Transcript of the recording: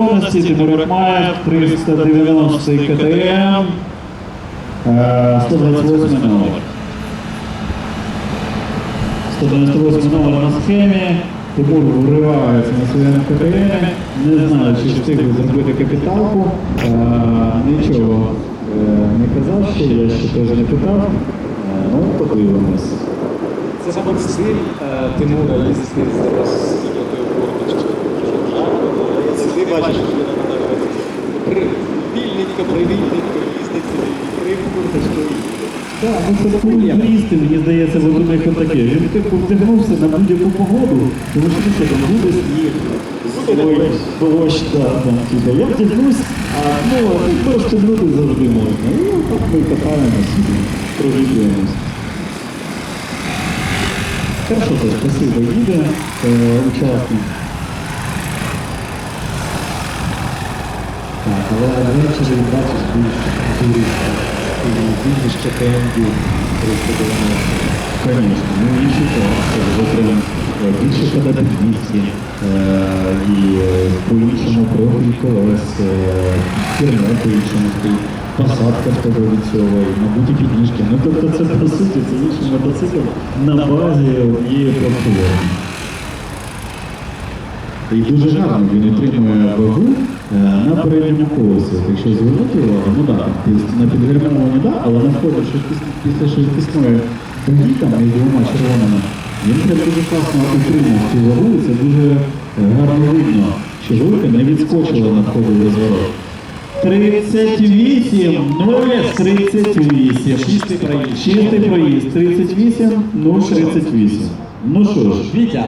Повністю Тимур Акмаєв, 390 КТМ, е, 128 номер. 198 номер на схемі. Тимур вривається на своєму КТМ, не знаю, чи встигли зробити капіталку. Е, Нічого е, не казав ще, я ще теж не питав. Е, Ну, подивимось. Це саме стиль е, Тимура їздити зараз з бачиш, що він вільненько, привільненько їздить собі, крив курточкою. Так, ну це футболісти, мені здається, вони в них таке. Він типу вдягнувся на будь-яку погоду, тому що ну, там буде сніг, ой, дощ, да, там, типу, я вдягнусь, а ну, а просто люди завжди можна. І так ми катаємось, проживаємось. Хорошо, то спасибо, їде е, учасник. Так, але ввечері бачиш більше туристів. І більше ще КМД 390. Конечно, ну інші класи, вже прям е, більше 200, е, і е, по-іншому профіль колес, е, кермо по-іншому стоїть, посадка в тебе від цього, і, мабуть, і підніжки. Ну тобто це по суті, це інший мотоцикл на базі однієї платформи. І дуже гарно він отримує вагу е, на передньому колесі. Якщо звернути увагу, ну так, на підгальмовані да, але на вході після швидкісної дуги там між двома червоними, він дуже класно утримав цю вагу, і це дуже е, гарно видно, що вилка не відскочила на вході в розворот. 38, 0, 38. Чистий проїзд. Чистий проїзд, 38, 0, 38. Ну що ж, Вітя,